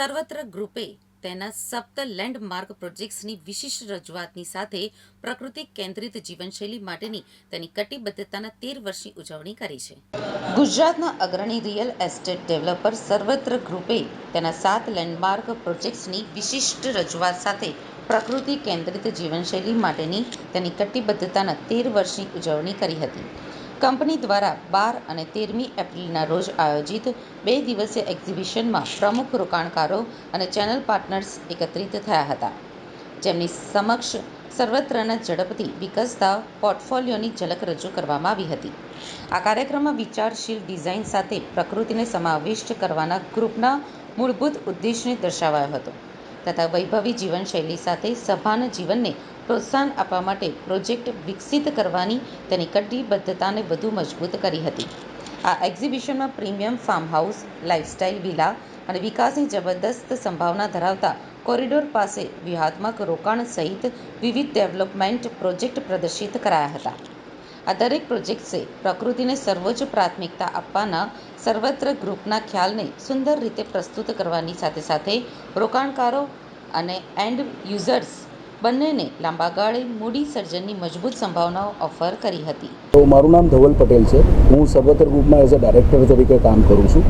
સર્વત્ર ગ્રુપે તેના સપ્ત લેન્ડમાર્ક પ્રોજેક્ટ્સની વિશિષ્ટ રજૂઆતની સાથે પ્રકૃતિ કેન્દ્રિત જીવનશૈલી માટેની તેની કટિબદ્ધતાના તેર વર્ષની ઉજવણી કરી છે. ગુજરાતના અગ્રણી રિયલ એસ્ટેટ ડેવલપર સર્વત્ર ગ્રુપે તેના સાત લેન્ડમાર્ક પ્રોજેક્ટ્સની વિશિષ્ટ રજૂઆત સાથે પ્રકૃતિ કેન્દ્રિત જીવનશૈલી માટેની તેની કટિબદ્ધતાના તેર વર્ષની ઉજવણી કરી હતી. કંપની દ્વારા બાર અને તેરમી એપ્રિલના રોજ આયોજિત બે દિવસીય એક્ઝિબિશનમાં પ્રમુખ રોકાણકારો અને ચેનલ પાર્ટનર્સ એકત્રિત થયા હતા. જેમની સમક્ષ સર્વત્રના ઝડપથી વિકસતા પોર્ટફોલિયોની ઝલક રજૂ કરવામાં આવી હતી. આ કાર્યક્રમમાં વિચારશીલ ડિઝાઇન સાથે પ્રકૃતિને સમાવિષ્ટ કરવાના ગ્રુપના મૂળભૂત ઉદ્દેશને દર્શાવાયો હતો. તથા વૈભવી જીવનશૈલી સાથે સભાન જીવનને પ્રોત્સાહન આપવા માટે પ્રોજેક્ટ વિકસિત કરવાની તેની કટિબદ્ધતાને વધુ મજબૂત કરી હતી. આ એક્ઝિબિશનમાં premium farm house lifestyle villa અને વિકાસની જબરદસ્ત સંભાવના ધરાવતા કોરિડોર પાસે વ્યૂહાત્મક રોકાણ સહિત વિવિધ ડેવલપમેન્ટ પ્રોજેક્ટ પ્રદર્શિત કરાયા હતા. આ દરેક પ્રોજેક્ટ્સે પ્રકૃતિને સર્વોચ્ચ પ્રાથમિકતા આપવાના સર્વત્ર ગ્રુપના ખ્યાલને સુંદર રીતે પ્રસ્તુત કરવાની સાથે સાથે રોકાણકારો અને એન્ડ યુઝર્સ બંનેને લાંબા ગાળે મૂડી સર્જનની મજબૂત સંભાવનાઓ ઓફર કરી હતી. તો મારું નામ ધવલ પટેલ છે. હું સર્વતર ગ્રુપમાં એઝ અ ડાયરેક્ટર તરીકે કામ કરું છું.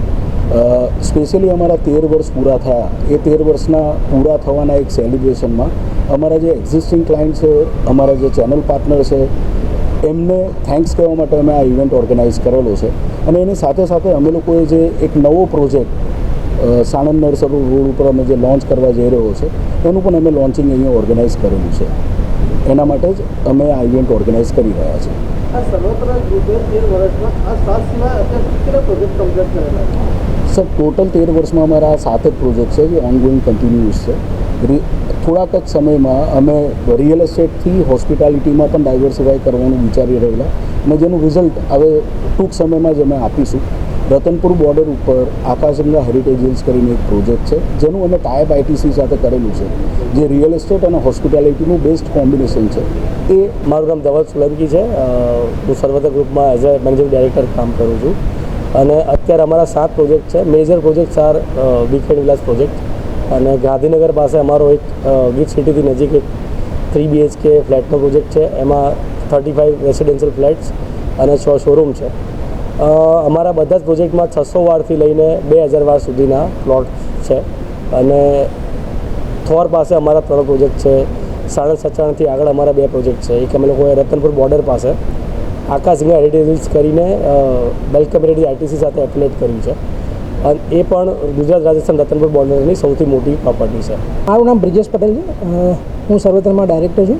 સ્પેશિયલી અમારા તેર વર્ષ પૂરા થયા. એ તેર વર્ષના પૂરા થવાના એક સેલિબ્રેશનમાં અમારા જે એક્ઝિસ્ટિંગ ક્લાયન્ટ છે, અમારા જે ચેનલ પાર્ટનર છે, એમને થેન્ક્સ કહેવા માટે અમે આ ઇવેન્ટ ઓર્ગેનાઇઝ કરેલો છે. અને એની સાથે સાથે અમે લોકોએ જે એક નવો પ્રોજેક્ટ સાણંદ નર્સર રોડ ઉપર અમે જે લોન્ચ કરવા જઈ રહ્યો છે એનું પણ અમે લોન્ચિંગ અહીંયા ઓર્ગેનાઇઝ કરેલું છે. એના માટે જ અમે આ ઇવેન્ટ ઓર્ગેનાઇઝ કરી રહ્યા છીએ. સર ટોટલ તેર વર્ષમાં અમારા આ સાત જ પ્રોજેક્ટ છે જે ઓનગોઈંગ કન્ટિન્યુઅસ છે. થોડાક જ સમયમાં અમે રિયલ એસ્ટેટથી હોસ્પિટાલિટીમાં પણ ડાયવર્સિફાઈ કરવાનું વિચારી રહેલા અને જેનું રિઝલ્ટ હવે ટૂંક સમયમાં જ અમે આપીશું. રતનપુર બોર્ડર ઉપર આકાશગંગા હેરિટેજ હિલ્સ કરીને એક પ્રોજેક્ટ છે જેનું અમે ટાઈપ આઈટીસી સાથે કરેલું છે જે રિયલ એસ્ટેટ અને હોસ્પિટાલિટીનું બેસ્ટ કોમ્બિનેશન છે. એ મારું નામ ધવલ સોલંકી છે. હું સર્વત્ર ગ્રુપમાં એઝ અ મેનેજિંગ ડાયરેક્ટર કામ કરું છું. અને અત્યારે અમારા સાત પ્રોજેક્ટ છે. Major project are weekend villas project અને ગાંધીનગર પાસે અમારો એક અ, સિટીથી નજીક એક થ્રી બીએચકે ફ્લેટનો પ્રોજેક્ટ છે. એમાં થર્ટી ફાઇવ રેસિડેન્શિયલ ફ્લેટ્સ અને છ શોરૂમ છે. અમારા બધા જ પ્રોજેક્ટમાં છસો વાળથી લઈને બે હજાર વાર સુધીના પ્લોટ છે. અને થોર પાસે અમારા ત્રણ પ્રોજેક્ટ છે. સાણંદ સચાણથી આગળ અમારા બે પ્રોજેક્ટ છે. એક અમે લોકોએ રતનપુર બોર્ડર પાસે આકાશગંગા હેરિટેજ કરીને વેલકમ રેડી આઈટીસી સાથે એફિલેટ કર્યું છે. અને, એ પણ ગુજરાત, રાજસ્થાન રતનપુર બોર્ડરની સૌથી મોટી પ્રોપર્ટી છે. મારું નામ બ્રિજેશ પટેલ છે. હું સર્વત્રમાં ડાયરેક્ટર છું.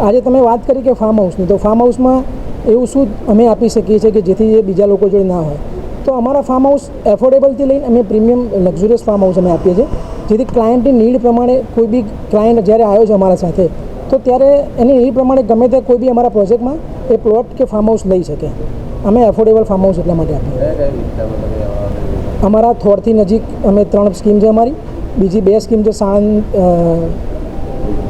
આજે તમે વાત કરી કે ફાર્મ હાઉસની તો ફાર્મ હાઉસમાં એવું શું અમે આપી શકીએ છીએ કે જેથી એ બીજા લોકો જોડે ના હોય? તો અમારા ફાર્મ હાઉસ એફોર્ડેબલથી લઈને અમે પ્રીમિયમ લક્ઝુરિયસ ફાર્મ હાઉસ અમે આપીએ છીએ. જેથી ક્લાયન્ટની નીડ પ્રમાણે કોઈ બી ક્લાયન્ટ જ્યારે આવ્યો છે અમારા સાથે તો ત્યારે એની નીડ પ્રમાણે ગમે તે કોઈ બી અમારા પ્રોજેક્ટમાં એ પ્લોટ કે ફાર્મ હાઉસ લઈ શકે. અમે એફોર્ડેબલ ફાર્મ હાઉસ એટલા માટે આપીએ. અમારા થોડથી નજીક અમે ત્રણ સ્કીમ છે અમારી. બીજી બે સ્કીમ છે સાણંદ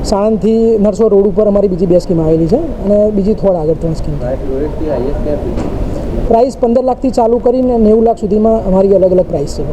સાણંદથી નરસો રોડ ઉપર અમારી બીજી બે સ્કીમ આવેલી છે અને બીજી થોડ આગળ ત્રણ સ્કીમ પ્રાઇસ પંદર લાખથી ચાલુ કરીને નેવું લાખ સુધીમાં અમારી અલગ અલગ પ્રાઇસ છે.